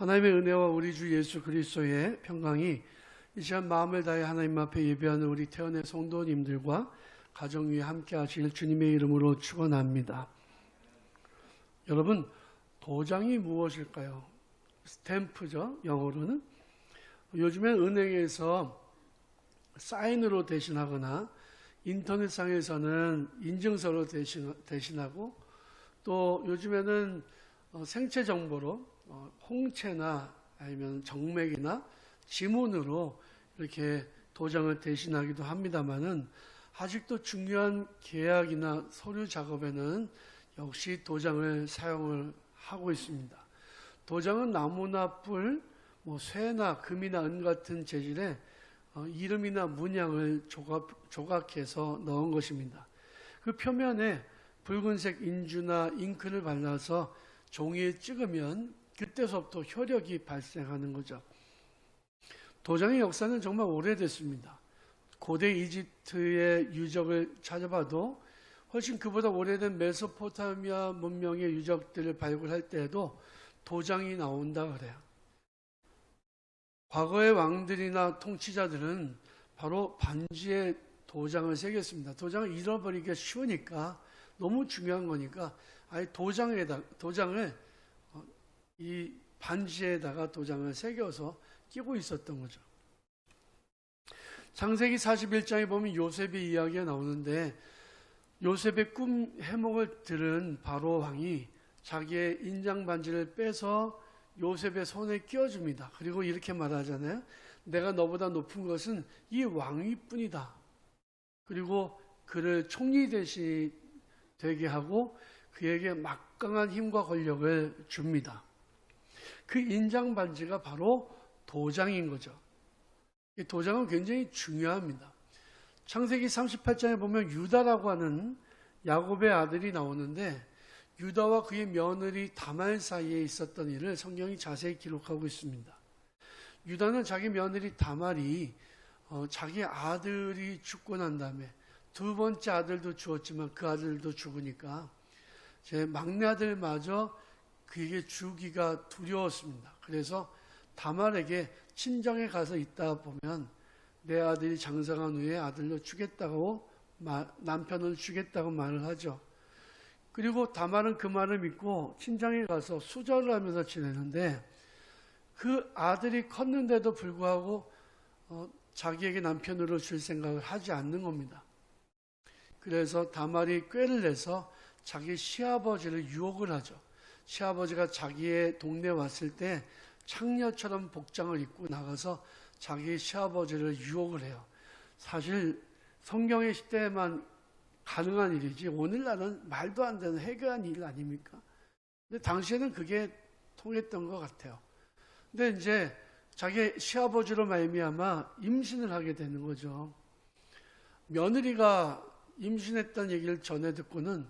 하나님의 은혜와 우리 주 예수 그리스도의 평강이 이 시간 마음을 다해 하나님 앞에 예배하는 우리 태연의 성도님들과 가정 위에 함께 하실 주님의 이름으로 축원합니다. 여러분 도장이 무엇일까요? 스탬프죠. 영어로는 요즘엔 은행에서 사인으로 대신하거나 인터넷상에서는 인증서로 대신, 대신하고 또 요즘에는 어, 생체 정보로 어, 홍채나 아니면 정맥이나 지문으로 이렇게 도장을 대신하기도 합니다만은 아직도 중요한 계약이나 서류 작업에는 역시 도장을 사용을 하고 있습니다. 도장은 나무나 뿔, 뭐 쇠나 금이나 은 같은 재질의 어, 이름이나 문양을 조각, 조각해서 넣은 것입니다. 그 표면에 붉은색 인주나 잉크를 발라서 종이에 찍으면 그때서부터 효력이 발생하는 거죠. 도장의 역사는 정말 오래됐습니다. 고대 이집트의 유적을 찾아봐도 훨씬 그보다 오래된 메소포타미아 문명의 유적들을 발굴할 때에도 도장이 나온다 그래요. 과거의 왕들이나 통치자들은 바로 반지에 도장을 새겼습니다. 도장을 잃어버리기가 쉬우니까 너무 중요한 거니까 아예 도장에다 도장을 어, 이 반지에다가 도장을 새겨서 끼고 있었던 거죠. 창세기 41장에 보면 요셉의 이야기가 나오는데 요셉의 꿈 해몽을 들은 바로 왕이 자기의 인장 반지를 빼서 요셉의 손에 끼워줍니다. 그리고 이렇게 말하잖아요. 내가 너보다 높은 것은 이 왕위뿐이다. 그리고 그를 총리 대신 되게 하고 그에게 막강한 힘과 권력을 줍니다. 그 인장 반지가 바로 도장인 거죠. 이 도장은 굉장히 중요합니다. 창세기 38장에 보면 유다라고 하는 야곱의 아들이 나오는데 유다와 그의 며느리 다말 사이에 있었던 일을 성경이 자세히 기록하고 있습니다. 유다는 자기 며느리 다말이 어, 자기 아들이 죽고 난 다음에 두 번째 아들도 죽었지만 그 아들도 죽으니까 제 막내 아들마저 그에게 주기가 두려웠습니다. 그래서 다말에게 친정에 가서 있다 보면 내 아들이 장성한 후에 아들로 주겠다고 남편을 주겠다고 말을 하죠. 그리고 다말은 그 말을 믿고 친정에 가서 수절을 하면서 지내는데 그 아들이 컸는데도 불구하고 어, 자기에게 남편으로 줄 생각을 하지 않는 겁니다. 그래서 다말이 꾀를 내서 자기 시아버지를 유혹을 하죠. 시아버지가 자기의 동네 왔을 때 창녀처럼 복장을 입고 나가서 자기 시아버지를 유혹을 해요. 사실 성경의 시대에만 가능한 일이지 오늘날은 말도 안 되는 해결한 일 아닙니까? 근데 당시에는 그게 통했던 것 같아요. 근데 이제 자기 시아버지로 말미암아 임신을 하게 되는 거죠. 며느리가 임신했던 얘기를 전해 듣고는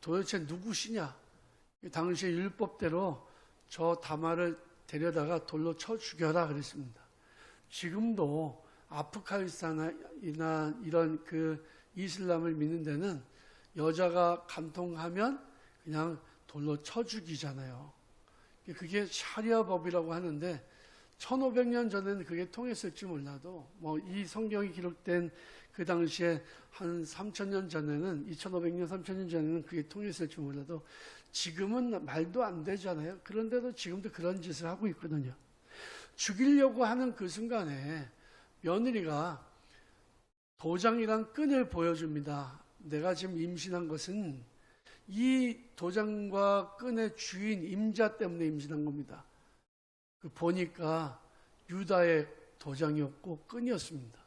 도대체 누구시냐? 당시 율법대로 저 다마를 데려다가 돌로 쳐 죽여라 그랬습니다. 지금도 아프가니스탄이나 이런 그 이슬람을 믿는 데는 여자가 간통하면 그냥 돌로 쳐 죽이잖아요. 그게 샤리아 법이라고 하는데 1500년 전에는 그게 통했을지 몰라도 뭐 이 성경이 기록된 그 당시에 한 3000년 전에는 2500년 3000년 전에는 그게 통했을지 몰라도 지금은 말도 안 되잖아요. 그런데도 지금도 그런 짓을 하고 있거든요. 죽이려고 하는 그 순간에 며느리가 도장이란 끈을 보여줍니다. 내가 지금 임신한 것은 이 도장과 끈의 주인 임자 때문에 임신한 겁니다. 그 보니까 유다의 도장이었고 끈이었습니다.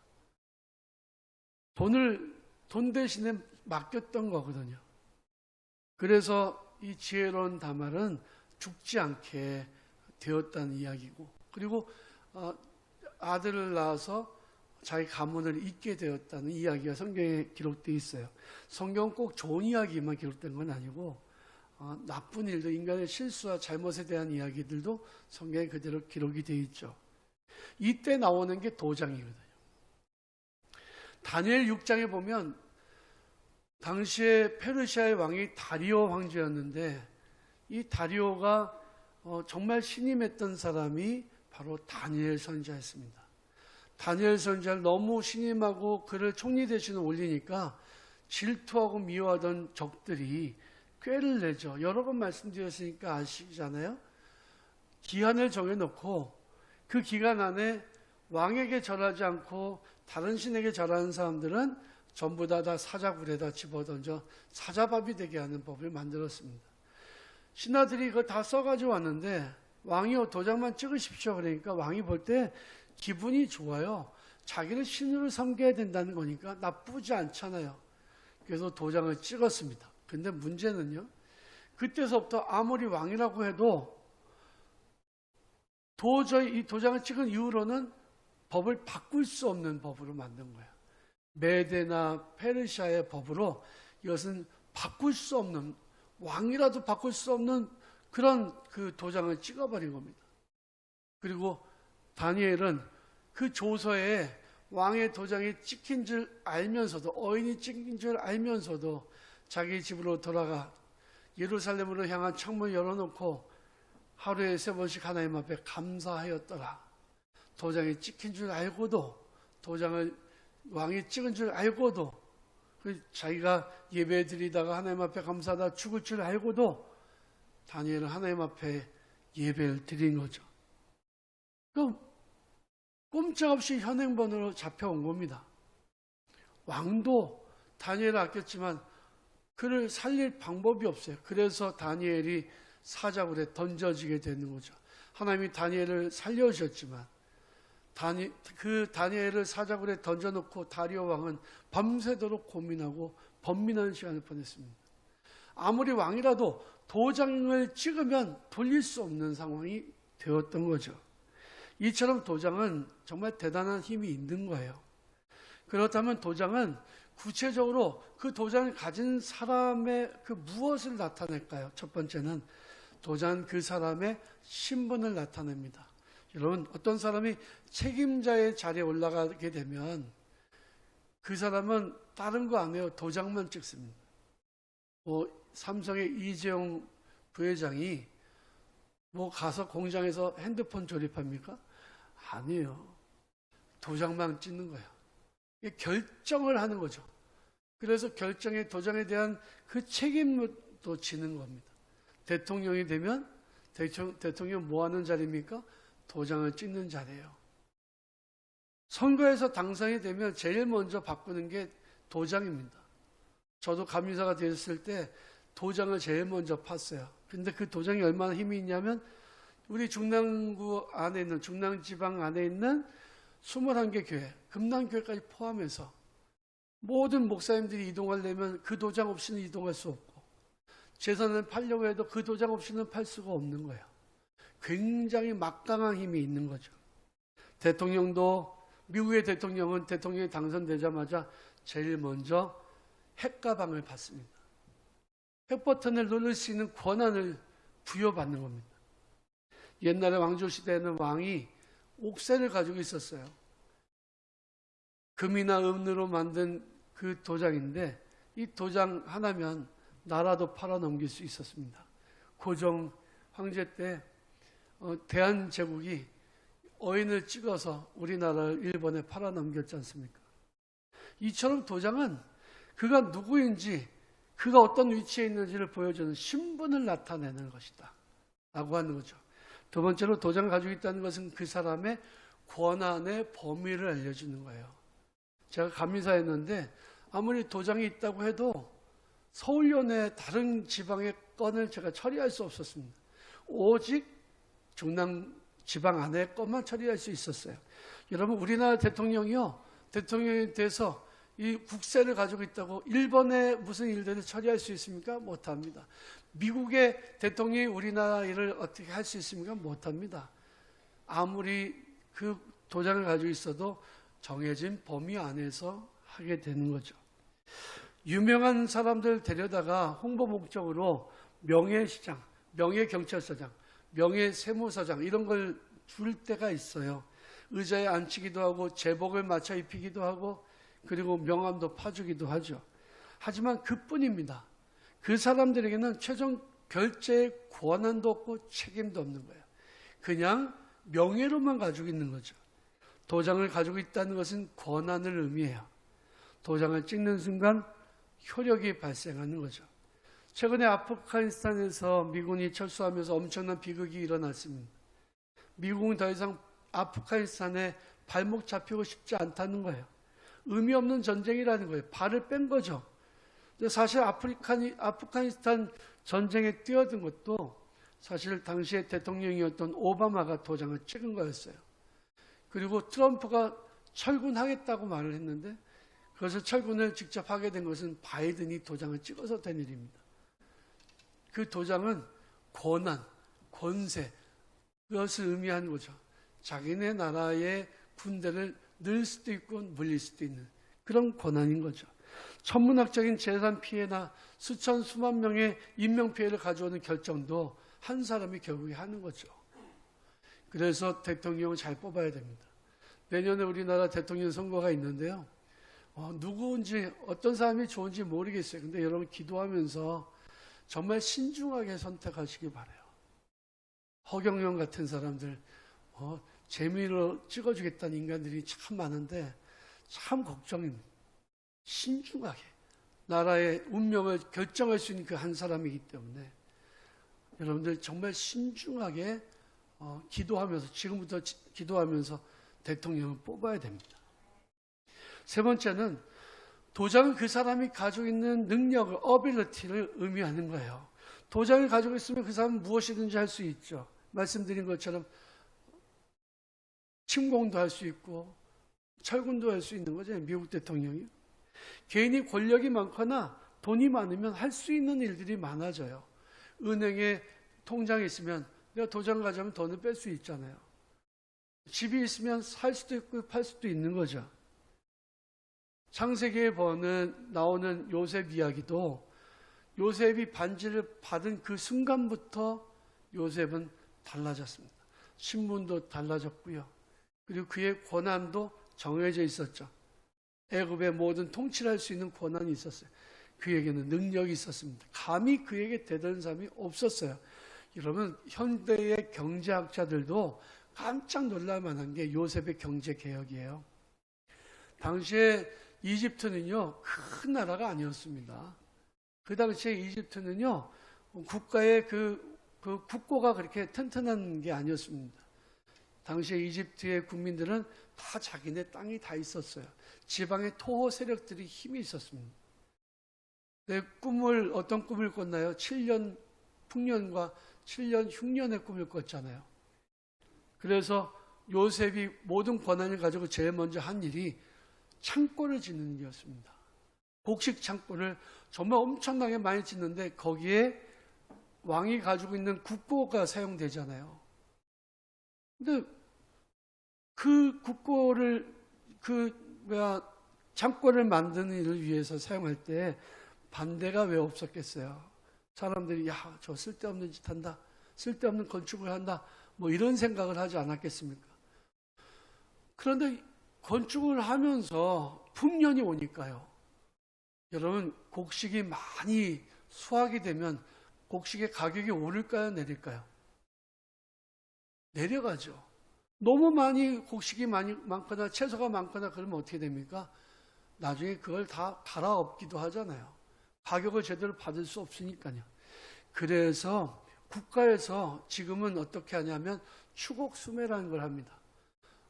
돈을 돈 대신에 맡겼던 거거든요. 그래서 이 지혜로운 다말은 죽지 않게 되었다는 이야기고 그리고 어, 아들을 낳아서 자기 가문을 잇게 되었다는 이야기가 성경에 기록되어 있어요. 성경 꼭 좋은 이야기만 기록된 건 아니고 어, 나쁜 일도 인간의 실수와 잘못에 대한 이야기들도 성경에 그대로 기록이 되어 있죠. 이때 나오는 게 도장이거든요. 다니엘 6장에 보면 당시에 페르시아의 왕이 다리오 황제였는데 이 다리오가 어, 정말 신임했던 사람이 바로 다니엘 선지자였습니다. 다니엘 선지자를 너무 신임하고 그를 총리 대신에 올리니까 질투하고 미워하던 적들이 꾀를 내죠. 여러 번 말씀드렸으니까 아시잖아요. 기한을 정해놓고 그 기간 안에 왕에게 절하지 않고 다른 신에게 절하는 사람들은 전부 다, 다 사자굴에다 집어던져 사자밥이 되게 하는 법을 만들었습니다. 신하들이 그거 다 써가지고 왔는데 왕이 도장만 찍으십시오. 그러니까 왕이 볼 때 기분이 좋아요. 자기를 신으로 섬겨야 된다는 거니까 나쁘지 않잖아요. 그래서 도장을 찍었습니다. 근데 문제는요. 그때서부터 아무리 왕이라고 해도 도저히 이 도장을 찍은 이후로는 법을 바꿀 수 없는 법으로 만든 거예요. 메데나 페르시아의 법으로 이것은 바꿀 수 없는 왕이라도 바꿀 수 없는 그런 그 도장을 찍어버린 겁니다. 그리고 다니엘은 그 조서에 왕의 도장이 찍힌 줄 알면서도 어인이 찍힌 줄 알면서도 자기 집으로 돌아가 예루살렘으로 향한 창문을 열어놓고 하루에 세 번씩 하나님 앞에 감사하였더라. 도장이 찍힌 줄 알고도 도장을 왕이 찍은 줄 알고도 그 자기가 예배 드리다가 하나님 앞에 감사하다 죽을 줄 알고도 다니엘은 하나님 앞에 예배를 드린 거죠. 그럼 꼼짝없이 현행본으로 잡혀온 겁니다. 왕도 다니엘을 아꼈지만 그를 살릴 방법이 없어요. 그래서 다니엘이 사자굴에 던져지게 되는 거죠. 하나님이 다니엘을 살려주셨지만 다니, 그 다니엘을 사자굴에 던져놓고 다리오 왕은 밤새도록 고민하고 번민하는 시간을 보냈습니다. 아무리 왕이라도 도장을 찍으면 돌릴 수 없는 상황이 되었던 거죠. 이처럼 도장은 정말 대단한 힘이 있는 거예요. 그렇다면 도장은 구체적으로 그 도장을 가진 사람의 그 무엇을 나타낼까요? 첫 번째는 도장은 그 사람의 신분을 나타냅니다. 여러분, 어떤 사람이 책임자의 자리에 올라가게 되면 그 사람은 다른 거 안 해요. 도장만 찍습니다. 뭐, 삼성의 이재용 부회장이 뭐 가서 공장에서 핸드폰 조립합니까? 아니에요. 도장만 찍는 거예요. 결정을 하는 거죠. 그래서 결정의 도장에 대한 그 책임도 지는 겁니다. 대통령이 되면 대통령, 대통령 뭐 하는 자리입니까? 도장을 찍는 자리예요. 선거에서 당선이 되면 제일 먼저 바꾸는 게 도장입니다. 저도 감리사가 되었을 때 도장을 제일 먼저 팠어요. 근데 그 도장이 얼마나 힘이 있냐면 우리 중랑구 안에 있는 중랑지방 안에 있는 21개 교회, 금남교회까지 포함해서 모든 목사님들이 이동하려면 그 도장 없이는 이동할 수 없고 재산을 팔려고 해도 그 도장 없이는 팔 수가 없는 거예요. 굉장히 막강한 힘이 있는 거죠. 대통령도 미국의 대통령은 대통령이 당선되자마자 제일 먼저 핵가방을 받습니다. 핵 버튼을 누를 수 있는 권한을 부여받는 겁니다. 옛날에 왕조 시대에는 왕이 옥새를 가지고 있었어요. 금이나 은으로 만든 그 도장인데 이 도장 하나면 나라도 팔아 넘길 수 있었습니다. 고종 황제 때 어, 대한제국이 어인을 찍어서 우리나라를 일본에 팔아 넘겼지 않습니까? 이처럼 도장은 그가 누구인지 그가 어떤 위치에 있는지를 보여주는 신분을 나타내는 것이다. 라고 하는 거죠. 두 번째로 도장을 가지고 있다는 것은 그 사람의 권한의 범위를 알려주는 거예요. 제가 감리사였는데 아무리 도장이 있다고 해도 서울연의 다른 지방의 건을 제가 처리할 수 없었습니다. 오직 중남 지방 안에 것만 처리할 수 있었어요. 여러분 우리나라 대통령이요. 대통령에 대해서 이 국세를 가지고 있다고 일본의 무슨 일들을 처리할 수 있습니까? 못합니다. 미국의 대통령이 우리나라 일을 어떻게 할 수 있습니까? 못합니다. 아무리 그 도장을 가지고 있어도 정해진 범위 안에서 하게 되는 거죠. 유명한 사람들 데려다가 홍보 목적으로 명예시장, 명예경찰서장, 명예세무서장 이런 걸 줄 때가 있어요. 의자에 앉히기도 하고 제복을 맞춰 입히기도 하고 그리고 명함도 파주기도 하죠. 하지만 그뿐입니다. 그 사람들에게는 최종 결제의 권한도 없고 책임도 없는 거예요. 그냥 명예로만 가지고 있는 거죠. 도장을 가지고 있다는 것은 권한을 의미해요. 도장을 찍는 순간 효력이 발생하는 거죠. 최근에 아프가니스탄에서 미군이 철수하면서 엄청난 비극이 일어났습니다. 미국은 더 이상 아프가니스탄에 발목 잡히고 싶지 않다는 거예요. 의미 없는 전쟁이라는 거예요. 발을 뺀 거죠. 사실 아프리카니, 아프가니스탄 전쟁에 뛰어든 것도 사실 당시에 대통령이었던 오바마가 도장을 찍은 거였어요. 그리고 트럼프가 철군하겠다고 말을 했는데 그것을 철군을 직접 하게 된 것은 바이든이 도장을 찍어서 된 일입니다. 그 도장은 권한, 권세, 그것을 의미하는 거죠. 자기네 나라의 군대를 늘 수도 있고 물릴 수도 있는 그런 권한인 거죠. 천문학적인 재산 피해나 수천 수만 명의 인명 피해를 가져오는 결정도 한 사람이 결국에 하는 거죠. 그래서 대통령을 잘 뽑아야 됩니다. 내년에 우리나라 대통령 선거가 있는데요. 어, 누구인지 어떤 사람이 좋은지 모르겠어요. 근데 여러분 기도하면서 정말 신중하게 선택하시기 바래요. 허경영 같은 사람들 어, 재미로 찍어주겠다는 인간들이 참 많은데 참 걱정입니다. 신중하게 나라의 운명을 결정할 수 있는 그 한 사람이기 때문에 여러분들 정말 신중하게 어, 기도하면서 지금부터 지- 기도하면서 대통령을 뽑아야 됩니다. 세 번째는 도장은 그 사람이 가지고 있는 능력을 어빌리티를 의미하는 거예요. 도장을 가지고 있으면 그 사람은 무엇이든지 할 수 있죠. 말씀드린 것처럼 침공도 할 수 있고 철군도 할 수 있는 거죠. 미국 대통령이. 개인이 권력이 많거나 돈이 많으면 할 수 있는 일들이 많아져요. 은행에 통장이 있으면 내가 도장 가져가면 돈을 뺄 수 있잖아요. 집이 있으면 살 수도 있고 팔 수도 있는 거죠. 창세기에 보는 나오는 요셉 이야기도 요셉이 반지를 받은 그 순간부터 요셉은 달라졌습니다. 신분도 달라졌고요. 그리고 그의 권한도 정해져 있었죠. 애굽의 모든 통치를 할 수 있는 권한이 있었어요. 그에게는 능력이 있었습니다. 감히 그에게 대단한 사람이 없었어요. 여러분 현대의 경제학자들도 깜짝 놀랄 만한 게 요셉의 경제 개혁이에요. 당시에 이집트는요 큰 나라가 아니었습니다. 그 당시에 이집트는요 국가의 그, 그 국고가 그렇게 튼튼한 게 아니었습니다. 당시에 이집트의 국민들은 다 자기네 땅이 다 있었어요. 지방의 토호 세력들이 힘이 있었습니다. 내 꿈을 어떤 꿈을 꿨나요? 7년 풍년과 7년 흉년의 꿈을 꿨잖아요. 그래서 요셉이 모든 권한을 가지고 제일 먼저 한 일이 창고를 짓는 일이었습니다. 곡식 창고를 정말 엄청나게 많이 짓는데 거기에 왕이 가지고 있는 국고가 사용되잖아요. 근데 그 국고를 그 뭐야 창고를 만드는 일을 위해서 사용할 때 반대가 왜 없었겠어요? 사람들이 야, 저 쓸데없는 짓 한다. 쓸데없는 건축을 한다. 뭐 이런 생각을 하지 않았겠습니까? 그런데 건축을 하면서 풍년이 오니까요. 여러분, 곡식이 많이 수확이 되면 곡식의 가격이 오를까요? 내릴까요? 내려가죠. 너무 많이 곡식이 많이 많거나 채소가 많거나 그러면 어떻게 됩니까? 나중에 그걸 다 갈아엎기도 하잖아요. 가격을 제대로 받을 수 없으니까요. 그래서 국가에서 지금은 어떻게 하냐면 추곡 수매라는 걸 합니다.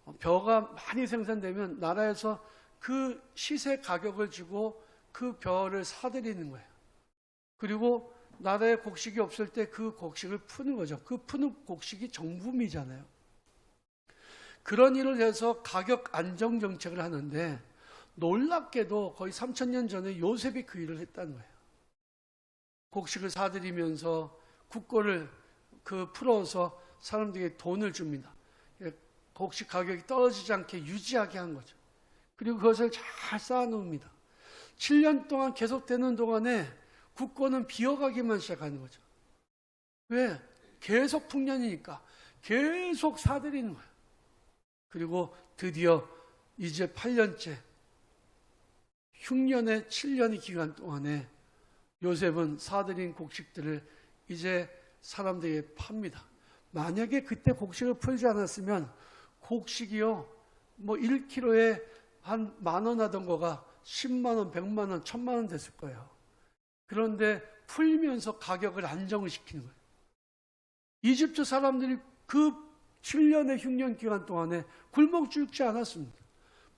어, 벼가 많이 생산되면 나라에서 그 시세 가격을 주고 그 벼를 사들이는 거예요. 그리고 나라에 곡식이 없을 때 그 곡식을 푸는 거죠. 그 푸는 곡식이 정부미잖아요. 그런 일을 해서 가격 안정 정책을 하는데 놀랍게도 거의 3천년 전에 요셉이 그 일을 했다는 거예요. 곡식을 사들이면서 국고를 그 풀어서 사람들에게 돈을 줍니다. 예, 곡식 가격이 떨어지지 않게 유지하게 한 거죠. 그리고 그것을 잘 쌓아놓습니다. 7년 동안 계속되는 동안에 국고는 비어가기만 시작하는 거죠. 왜? 계속 풍년이니까 계속 사들이는 거예요. 그리고 드디어 이제 8년째 흉년의 7년의 기간 동안에 요셉은 사들인 곡식들을 이제 사람들에게 팝니다. 만약에 그때 곡식을 풀지 않았으면 곡식이요, 뭐 1kg에 한 만 원 하던 거가 10만 원, 100만 원, 1000만 원 됐을 거예요. 그런데 풀면서 가격을 안정을 시키는 거예요. 이집트 사람들이 그 7년의 흉년 기간 동안에 굶어 죽지 않았습니다.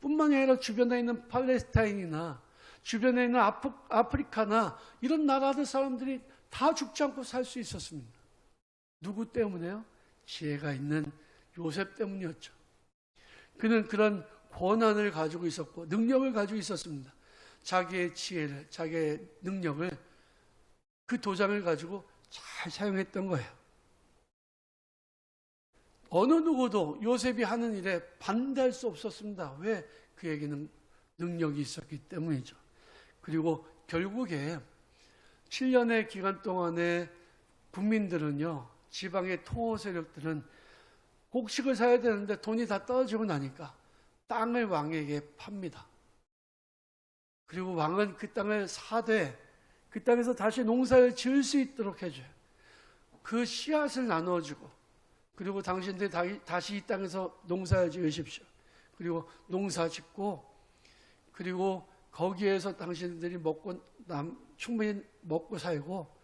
뿐만이 아니라 주변에 있는 팔레스타인이나 주변에 있는 아프, 아프리카나 이런 나라들 사람들이 다 죽지 않고 살 수 있었습니다. 누구 때문에요? 지혜가 있는 요셉 때문이었죠. 그는 그런 권한을 가지고 있었고 능력을 가지고 있었습니다. 자기의 지혜를, 자기의 능력을 그 도장을 가지고 잘 사용했던 거예요. 어느 누구도 요셉이 하는 일에 반대할 수 없었습니다. 왜? 그에게는 능력이 있었기 때문이죠. 그리고 결국에 7년의 기간 동안에 국민들은요, 지방의 토호 세력들은 곡식을 사야 되는데 돈이 다 떨어지고 나니까 땅을 왕에게 팝니다. 그리고 왕은 그 땅을 사되 그 땅에서 다시 농사를 지을 수 있도록 해줘요. 그 씨앗을 나눠주고 그리고 당신들 다시 이 땅에서 농사를 지으십시오. 그리고 농사 짓고 그리고 거기에서 당신들이 먹고 남 충분히 먹고 살고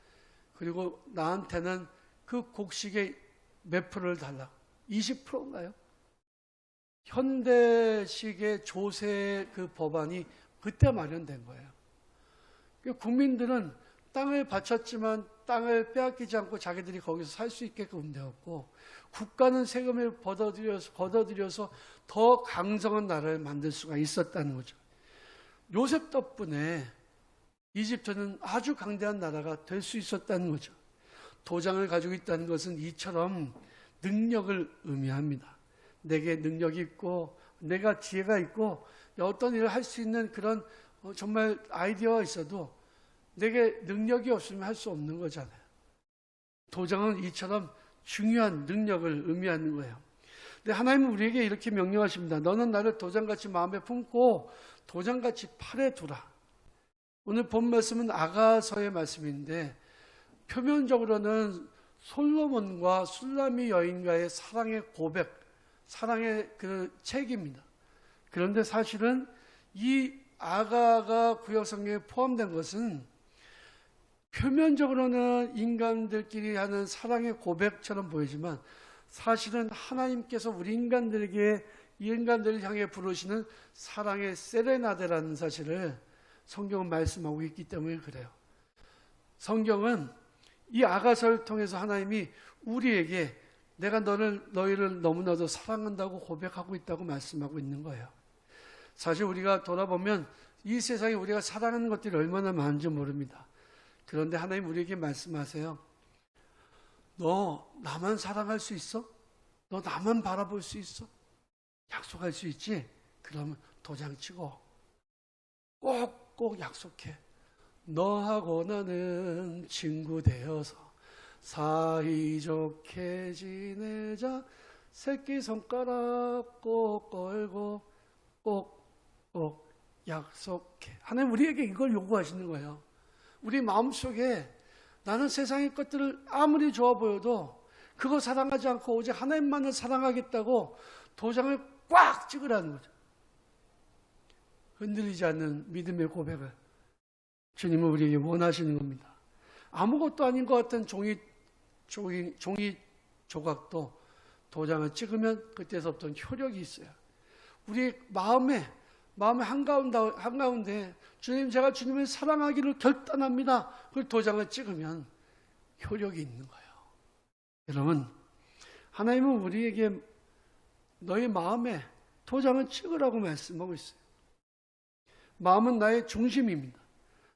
그리고 나한테는 그 곡식의 몇 프로를 달라? 20%인가요? 현대식의 조세 그 법안이 그때 마련된 거예요. 그러니까 국민들은 땅을 바쳤지만 땅을 빼앗기지 않고 자기들이 거기서 살 수 있게끔 되었고 국가는 세금을 걷어들여서, 걷어들여서 더 강성한 나라를 만들 수가 있었다는 거죠. 요셉 덕분에 이집트는 아주 강대한 나라가 될 수 있었다는 거죠. 도장을 가지고 있다는 것은 이처럼 능력을 의미합니다. 내게 능력이 있고 내가 지혜가 있고 어떤 일을 할 수 있는 그런 어, 정말 아이디어가 있어도 내게 능력이 없으면 할 수 없는 거잖아요. 도장은 이처럼 중요한 능력을 의미하는 거예요. 근데 하나님은 우리에게 이렇게 명령하십니다. 너는 나를 도장같이 마음에 품고 도장같이 팔에 두라. 오늘 본 말씀은 아가서의 말씀인데 표면적으로는 솔로몬과 술라미 여인과의 사랑의 고백, 사랑의 그 책입니다. 그런데 사실은 이 아가가 구약성경에 포함된 것은 표면적으로는 인간들끼리 하는 사랑의 고백처럼 보이지만 사실은 하나님께서 우리 인간들에게 이 인간들을 향해 부르시는 사랑의 세레나데라는 사실을 성경은 말씀하고 있기 때문에 그래요. 성경은 이 아가서를 통해서 하나님이 우리에게 내가 너를 너희를 너무나도 사랑한다고 고백하고 있다고 말씀하고 있는 거예요. 사실 우리가 돌아보면 이 세상에 우리가 사랑하는 것들이 얼마나 많은지 모릅니다. 그런데 하나님 우리에게 말씀하세요. 너 나만 사랑할 수 있어? 너 나만 바라볼 수 있어? 약속할 수 있지? 그러면 도장 치고 꼭꼭 약속해. 너하고 나는 친구 되어서 사이좋게 지내자. 새끼 손가락 꼭 걸고 꼭꼭 약속해. 하나님 우리에게 이걸 요구하시는 거예요. 우리 마음속에 나는 세상의 것들을 아무리 좋아 보여도 그거 사랑하지 않고 오직 하나님만을 사랑하겠다고 도장을 꽉 찍으라는 거죠. 흔들리지 않는 믿음의 고백을 주님은 우리에게 원하시는 겁니다. 아무것도 아닌 것 같은 종이, 종이, 종이 조각도 도장을 찍으면 그때서부터 효력이 있어요. 우리 마음에, 마음의 한가운데, 한가운데 주님, 제가 주님을 사랑하기를 결단합니다. 그 도장을 찍으면 효력이 있는 거예요. 여러분, 하나님은 우리에게 너희 마음에 도장을 찍으라고 말씀하고 있어요. 마음은 나의 중심입니다.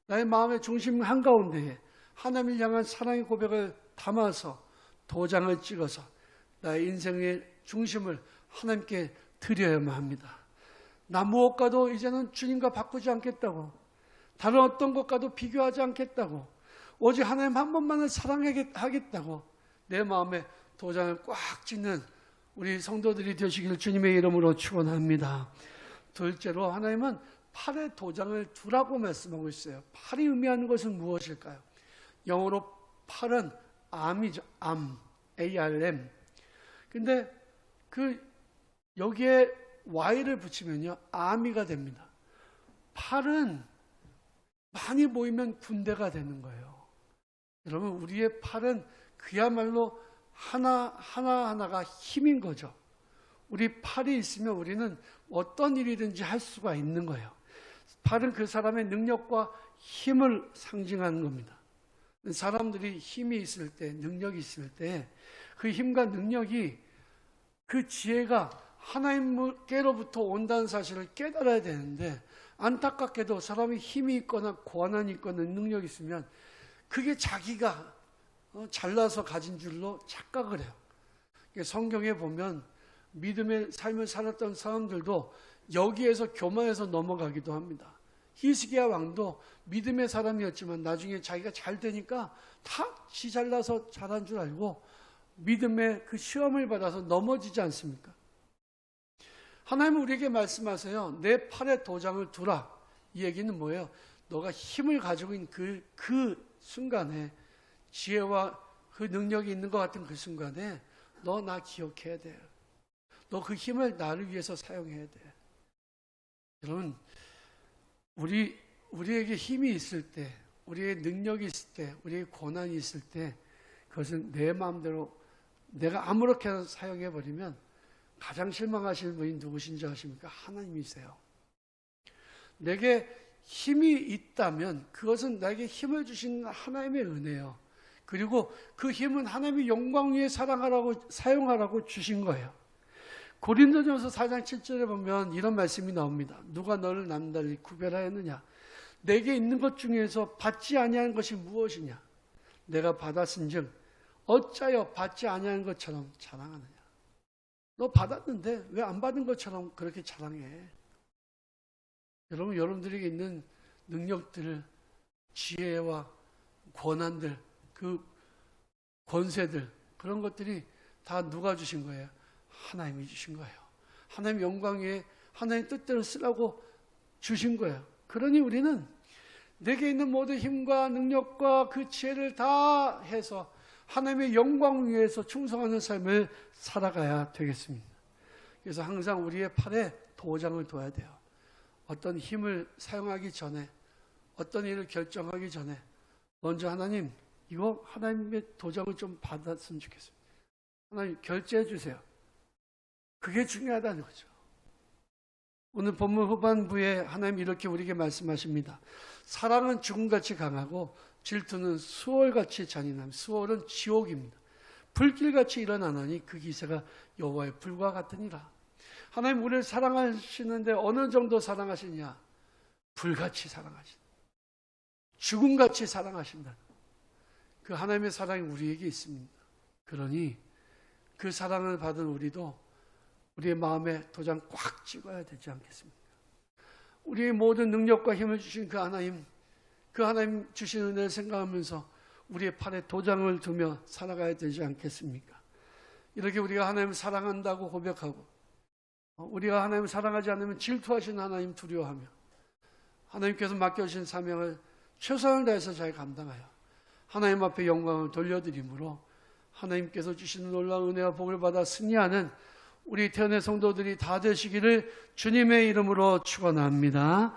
나의 마음의 중심 한가운데에 하나님을 향한 사랑의 고백을 담아서 도장을 찍어서 나의 인생의 중심을 하나님께 드려야만 합니다. 나 무엇과도 이제는 주님과 바꾸지 않겠다고. 다른 어떤 것과도 비교하지 않겠다고. 오직 하나님 한 번만을 사랑하겠다고. 내 마음에 도장을 꽉 찍는 우리 성도들이 되시길 주님의 이름으로 축원합니다. 둘째로 하나님은 팔에 도장을 두라고 말씀하고 있어요. 팔이 의미하는 것은 무엇일까요? 영어로 팔은 암이죠. 암. ARM. 근데 그 여기에 Y를 붙이면요. 아미가 됩니다. 팔은 많이 모이면 군대가 되는 거예요. 여러분, 우리의 팔은 그야말로 하나, 하나 하나가 힘인 거죠. 우리 팔이 있으면 우리는 어떤 일이든지 할 수가 있는 거예요. 팔은 그 사람의 능력과 힘을 상징하는 겁니다. 사람들이 힘이 있을 때, 능력이 있을 때, 그 힘과 능력이 그 지혜가 하나님께로부터 온다는 사실을 깨달아야 되는데, 안타깝게도 사람이 힘이 있거나 고안이 있거나 능력이 있으면, 그게 자기가 어, 잘나서 가진 줄로 착각을 해요. 성경에 보면 믿음의 삶을 살았던 사람들도 여기에서 교만해서 넘어가기도 합니다. 히스기야 왕도 믿음의 사람이었지만 나중에 자기가 잘 되니까 다 지 잘나서 잘한 줄 알고 믿음의 그 시험을 받아서 넘어지지 않습니까? 하나님은 우리에게 말씀하세요. 내 팔에 도장을 두라. 이 얘기는 뭐예요? 너가 힘을 가지고 있는 그, 그 순간에 지혜와 그 능력이 있는 것 같은 그 순간에 너 나 기억해야 돼. 너 그 힘을 나를 위해서 사용해야 돼. 여러분, 우리, 우리에게 힘이 있을 때, 우리의 능력이 있을 때, 우리의 고난이 있을 때, 그것은 내 마음대로 내가 아무렇게나 사용해버리면 가장 실망하시는 분이 누구신지 아십니까? 하나님이세요. 내게 힘이 있다면 그것은 나에게 힘을 주신 하나님의 은혜요. 그리고 그 힘은 하나님의 영광 위에 사랑하라고 사용하라고 주신 거예요. 고린도전서 4장 7절에 보면 이런 말씀이 나옵니다. 누가 너를 남달리 구별하였느냐? 내게 있는 것 중에서 받지 아니하는 것이 무엇이냐? 내가 받았은즉 어짜여 받지 아니하는 것처럼 자랑하느냐? 너 받았는데 왜 안 받은 것처럼 그렇게 자랑해? 여러분 여러분들에게 있는 능력들, 지혜와 권한들, 그 권세들 그런 것들이 다 누가 주신 거예요? 하나님이 주신 거예요. 하나님 영광 위에 하나님 뜻대로 쓰라고 주신 거예요. 그러니 우리는 내게 있는 모든 힘과 능력과 그 지혜를 다 해서 하나님의 영광 위에서 충성하는 삶을 살아가야 되겠습니다. 그래서 항상 우리의 팔에 도장을 둬야 돼요. 어떤 힘을 사용하기 전에, 어떤 일을 결정하기 전에, 먼저 하나님, 이거 하나님의 도장을 좀 받았으면 좋겠습니다. 하나님, 결제해 주세요. 그게 중요하다는 거죠. 오늘 본문 후반부에 하나님 이렇게 우리에게 말씀하십니다. 사랑은 죽음같이 강하고 질투는 수월같이 잔인함. 수월은 지옥입니다. 불길같이 일어나나니 그 기세가 여호와의 불과 같으니라. 하나님 우리를 사랑하시는데 어느 정도 사랑하시냐? 불같이 사랑하신다. 죽음같이 사랑하신다. 그 하나님의 사랑이 우리에게 있습니다. 그러니 그 사랑을 받은 우리도 우리의 마음에 도장 꽉 찍어야 되지 않겠습니까? 우리의 모든 능력과 힘을 주신 그 하나님, 그 하나님 주신 은혜를 생각하면서 우리의 팔에 도장을 두며 살아가야 되지 않겠습니까? 이렇게 우리가 하나님을 사랑한다고 고백하고, 어, 우리가 하나님을 사랑하지 않으면 질투하신 하나님 두려워하며, 하나님께서 맡겨주신 사명을 최선을 다해서 잘 감당하여, 하나님 앞에 영광을 돌려드림으로, 하나님께서 주시는 놀라운 은혜와 복을 받아 승리하는 우리 태연의 성도들이 다 되시기를 주님의 이름으로 축원합니다.